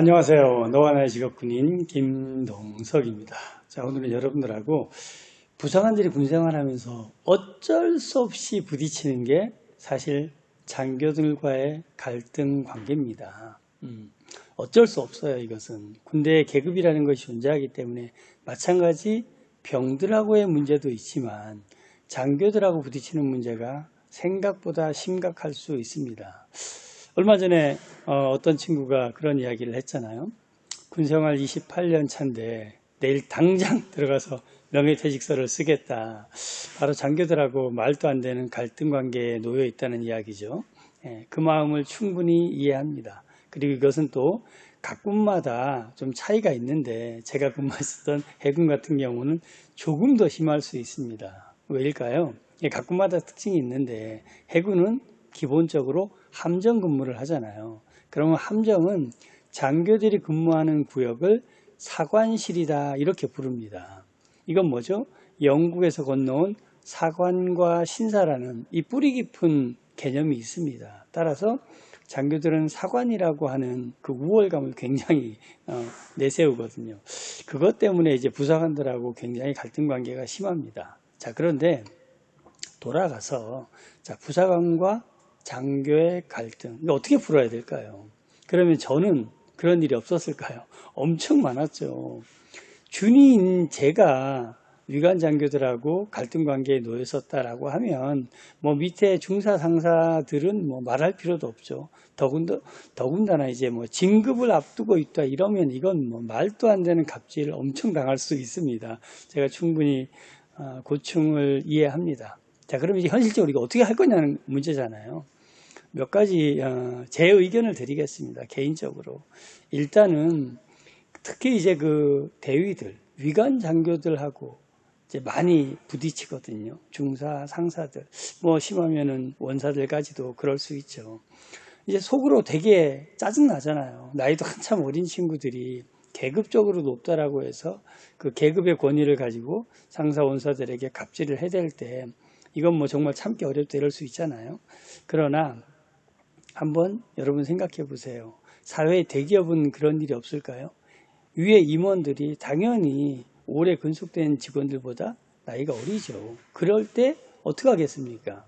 안녕하세요. 노안의 직업군인 김동석입니다. 자, 오늘은 여러분들하고 부사관들이 군생활하면서 어쩔 수 없이 부딪히는 게 사실 장교들과의 갈등 관계입니다. 음, 어쩔 수 없어요, 이것은. 군대의 계급이라는 것이 존재하기 때문에 마찬가지 병들하고의 문제도 있지만 장교들하고 부딪히는 문제가 생각보다 심각할 수 있습니다. 얼마 전에 어, 떤 친구가 그런 이야기를 했잖아요. 군생활 28년 차인데 내일 당장 들어가서 명예퇴직서를 쓰겠다. 바로 장교들하고 말도 안 되는 갈등 관계에 놓여 있다는 이야기죠. 예, 그 마음을 충분히 이해합니다. 그리고 이것은 또 각 군마다 좀 차이가 있는데 제가 근무했었던 해군 같은 경우는 조금 더 심할 수 있습니다. 왜일까요? 예, 각군마다 특징이 있는데 해군은 기본적으로 함정 근무를 하잖아요. 그러면 함정은 장교들이 근무하는 구역을 사관실이다 이렇게 부릅니다. 이건 뭐죠? 영국에서 건너온 사관과 신사라는 이 뿌리 깊은 개념이 있습니다. 따라서 장교들은 사관이라고 하는 그 우월감을 굉장히 어, 내세우거든요. 그것 때문에 이제 부사관들하고 굉장히 갈등 관계가 심합니다. 자, 그런데 돌아가서 자, 부사관과 장교의 갈등 어떻게 풀어야 될까요? 그러면 저는 그런 일이 없었을까요? 엄청 많았죠. 준이인 제가 위관 장교들하고 갈등 관계에 놓였었다라고 하면 뭐 밑에 중사 상사들은 뭐 말할 필요도 없죠. 더군다, 더군다나 이제 뭐 진급을 앞두고 있다 이러면 이건 뭐 말도 안 되는 갑질을 엄청 당할 수 있습니다. 제가 충분히 어, 고충을 이해합니다. 자, 그럼 이제 현실적으로 이거 어떻게 할 거냐는 문제잖아요. 몇 가지 어, 제 의견을 드리겠습니다. 개인적으로 일단은 특히 이제 그 대위들 위관 장교들하고 이제 많이 부딪히거든요. 중사 상사들 뭐 심하면은 원사들까지도 그럴 수 있죠. 이제 속으로 되게 짜증 나잖아요. 나이도 한참 어린 친구들이 계급적으로 높다라고 해서 그 계급의 권위를 가지고 상사 원사들에게 갑질을 해댈 때 이건 뭐 정말 참기 어렵다 이럴 수 있잖아요. 그러나 한번 여러분 생각해 보세요. 사회 대기업은 그런 일이 없을까요? 위에 임원들이 당연히 오래 근속된 직원들보다 나이가 어리죠. 그럴 때 어떻게 하겠습니까?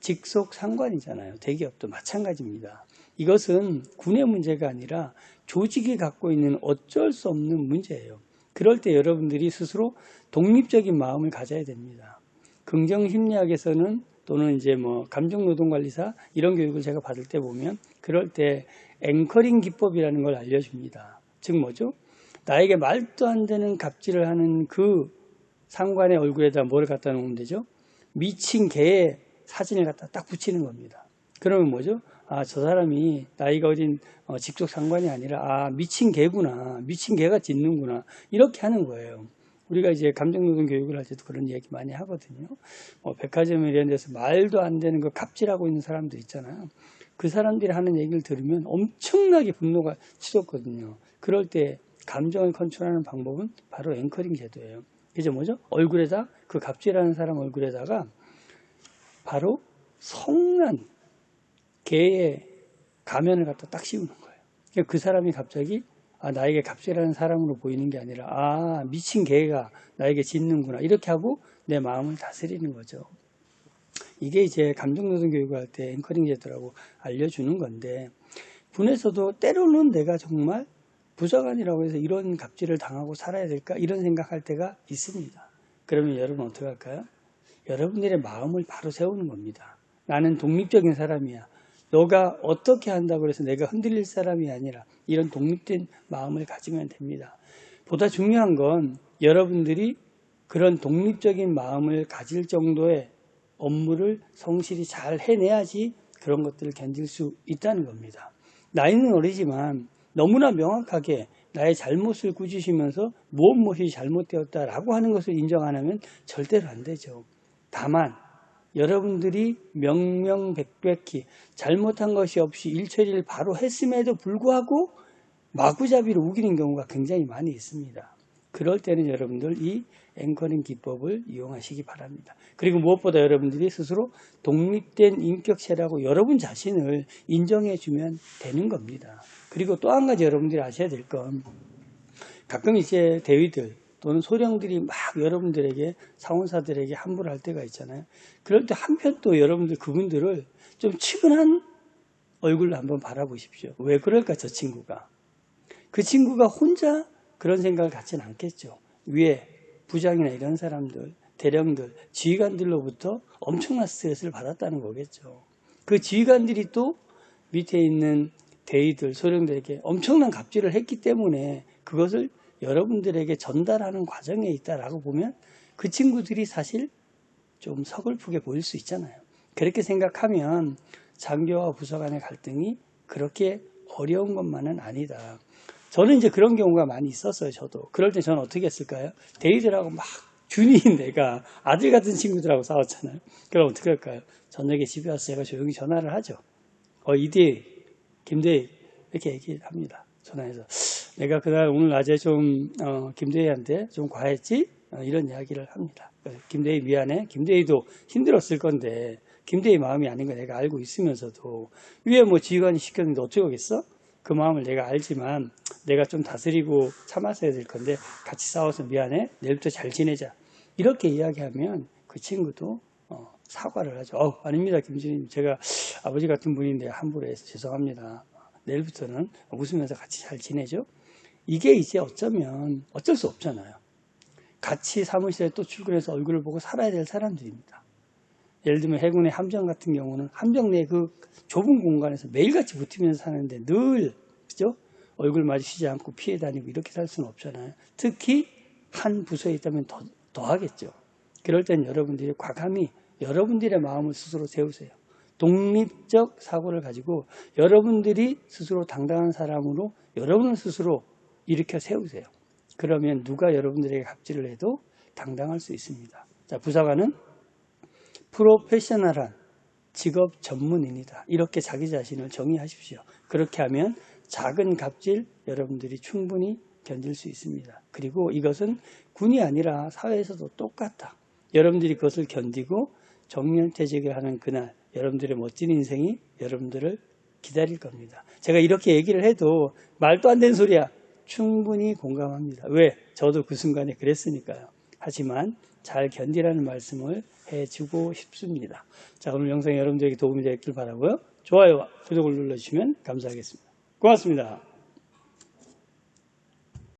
직속 상관이잖아요. 대기업도 마찬가지입니다. 이것은 군의 문제가 아니라 조직이 갖고 있는 어쩔 수 없는 문제예요. 그럴 때 여러분들이 스스로 독립적인 마음을 가져야 됩니다. 긍정 심리학에서는 또는 이제 뭐 감정 노동 관리사 이런 교육을 제가 받을 때 보면 그럴 때 앵커링 기법이라는 걸 알려줍니다. 즉 뭐죠? 나에게 말도 안 되는 갑질을 하는 그 상관의 얼굴에다 뭐를 갖다 놓으면 되죠? 미친 개의 사진을 갖다 딱 붙이는 겁니다. 그러면 뭐죠? 아, 저 사람이 나이가 어린 어, 직속 상관이 아니라 아, 미친 개구나. 미친 개가 짖는구나. 이렇게 하는 거예요. 우리가 이제 감정노동 교육을 할 때도 그런 얘기 많이 하거든요. 뭐 백화점 이런 데서 말도 안 되는 거 갑질하고 있는 사람들 있잖아요. 그 사람들이 하는 얘기를 들으면 엄청나게 분노가 치솟거든요. 그럴 때 감정을 컨트롤하는 방법은 바로 앵커링 제도예요. 이제 뭐죠? 얼굴에다 그 갑질하는 사람 얼굴에다가 바로 성난 개의 가면을 갖다 딱 씌우는 거예요. 그 사람이 갑자기 아, 나에게 갑질하는 사람으로 보이는 게 아니라 아 미친 개가 나에게 짖는구나 이렇게 하고 내 마음을 다스리는 거죠. 이게 이제 감정노동 교육을 할 때 앵커링 제도라고 알려주는 건데 군에서도 때로는 내가 정말 부사관이라고 해서 이런 갑질을 당하고 살아야 될까 이런 생각할 때가 있습니다. 그러면 여러분 어떻게 할까요? 여러분들의 마음을 바로 세우는 겁니다. 나는 독립적인 사람이야. 너가 어떻게 한다고 해서 내가 흔들릴 사람이 아니라 이런 독립된 마음을 가지면 됩니다. 보다 중요한 건 여러분들이 그런 독립적인 마음을 가질 정도의 업무를 성실히 잘 해내야지 그런 것들을 견딜 수 있다는 겁니다. 나이는 어리지만 너무나 명확하게 나의 잘못을 꾸짖으면서 무엇 무엇이 잘못되었다라고 하는 것을 인정 안 하면 절대로 안 되죠. 다만 여러분들이 명명백백히 잘못한 것이 없이 일처리를 바로 했음에도 불구하고 마구잡이로 우기는 경우가 굉장히 많이 있습니다. 그럴 때는 여러분들 이 앵커링 기법을 이용하시기 바랍니다. 그리고 무엇보다 여러분들이 스스로 독립된 인격체라고 여러분 자신을 인정해 주면 되는 겁니다. 그리고 또 한 가지 여러분들이 아셔야 될 건 가끔 이제 대위들 또는 소령들이 막 여러분들에게 상원사들에게 함부로 할 때가 있잖아요. 그럴 때 한편 또 여러분들 그분들을 좀 치근한 얼굴로 한번 바라보십시오. 왜 그럴까 저 친구가. 그 친구가 혼자 그런 생각을 갖지는 않겠죠. 위에 부장이나 이런 사람들, 대령들, 지휘관들로부터 엄청난 스트레스를 받았다는 거겠죠. 그 지휘관들이 또 밑에 있는 대위들, 소령들에게 엄청난 갑질을 했기 때문에 그것을 여러분들에게 전달하는 과정에 있다라고 보면 그 친구들이 사실 좀 서글프게 보일 수 있잖아요. 그렇게 생각하면 장교와 부서 간의 갈등이 그렇게 어려운 것만은 아니다. 저는 이제 그런 경우가 많이 있었어요, 저도. 그럴 때 저는 어떻게 했을까요? 대위들하고 막 준이인 내가 아들 같은 친구들하고 싸웠잖아요. 그럼 어떻게 할까요? 저녁에 집에 와서 제가 조용히 전화를 하죠. 어, 이대희, 김대희, 이렇게 얘기합니다. 전화해서. 내가 그날 오늘 낮에 좀, 어, 김대희한테 좀 과했지? 어, 이런 이야기를 합니다. 그래서 김대희 미안해. 김대희도 힘들었을 건데, 김대희 마음이 아닌 거 내가 알고 있으면서도, 위에 뭐 지휘관이 시켰는데 어떻게 하겠어? 그 마음을 내가 알지만, 내가 좀 다스리고 참았어야 될 건데, 같이 싸워서 미안해. 내일부터 잘 지내자. 이렇게 이야기하면 그 친구도 어, 사과를 하죠. 어, 아닙니다, 김주님. 제가 아버지 같은 분인데 함부로 해서 죄송합니다. 내일부터는 웃으면서 같이 잘 지내죠. 이게 이제 어쩌면 어쩔 수 없잖아요. 같이 사무실에 또 출근해서 얼굴을 보고 살아야 될 사람들입니다. 예를 들면 해군의 함정 같은 경우는 함정 내 그 좁은 공간에서 매일같이 붙으면서 사는데 늘 그죠? 얼굴 마주치지 않고 피해 다니고 이렇게 살 수는 없잖아요. 특히 한 부서에 있다면 더, 더 하겠죠. 그럴 땐 여러분들이 과감히 여러분들의 마음을 스스로 세우세요. 독립적 사고를 가지고 여러분들이 스스로 당당한 사람으로 여러분을 스스로 일으켜 세우세요. 그러면 누가 여러분들에게 갑질을 해도 당당할 수 있습니다. 자, 부사관은 프로페셔널한 직업 전문인이다. 이렇게 자기 자신을 정의하십시오. 그렇게 하면 작은 갑질 여러분들이 충분히 견딜 수 있습니다. 그리고 이것은 군이 아니라 사회에서도 똑같다. 여러분들이 그것을 견디고 정년퇴직을 하는 그날 여러분들의 멋진 인생이 여러분들을 기다릴 겁니다. 제가 이렇게 얘기를 해도 말도 안 되는 소리야. 충분히 공감합니다. 왜? 저도 그 순간에 그랬으니까요. 하지만 잘 견디라는 말씀을 해주고 싶습니다. 자, 오늘 영상이 여러분들에게 도움이 되길 바라고요. 좋아요와 구독을 눌러주시면 감사하겠습니다. 고맙습니다.